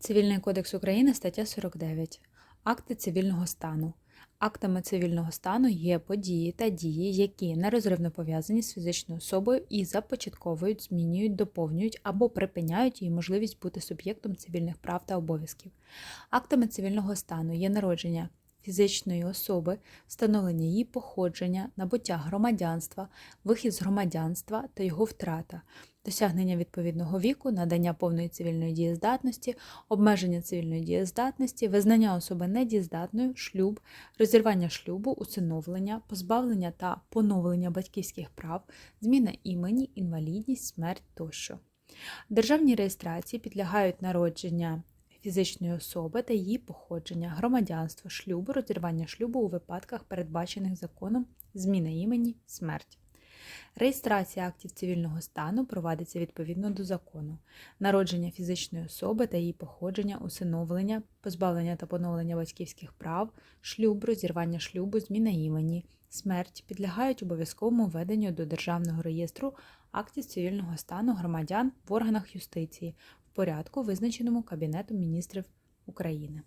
Цивільний кодекс України, стаття 49. Акти цивільного стану. Актами цивільного стану є події та дії, які нерозривно пов'язані з фізичною особою і започатковують, змінюють, доповнюють або припиняють її можливість бути суб'єктом цивільних прав та обов'язків. Актами цивільного стану є народження фізичної особи, встановлення її походження, набуття громадянства, вихід з громадянства та його втрата, досягнення відповідного віку, надання повної цивільної дієздатності, обмеження цивільної дієздатності, визнання особи недієздатною, шлюб, розірвання шлюбу, усиновлення, позбавлення та поновлення батьківських прав, зміна імені, інвалідність, смерть тощо. Державній реєстрації підлягають народження фізичної особи та її походження, громадянство, шлюбу, розірвання шлюбу у випадках, передбачених законом, зміна імені, смерть. Реєстрація актів цивільного стану провадиться відповідно до закону. Народження фізичної особи та її походження, усиновлення, позбавлення та поновлення батьківських прав, шлюб, розірвання шлюбу, зміна імені, смерть підлягають обов'язковому введенню до Державного реєстру актів цивільного стану громадян в органах юстиції порядку, визначеному Кабінетом міністрів України.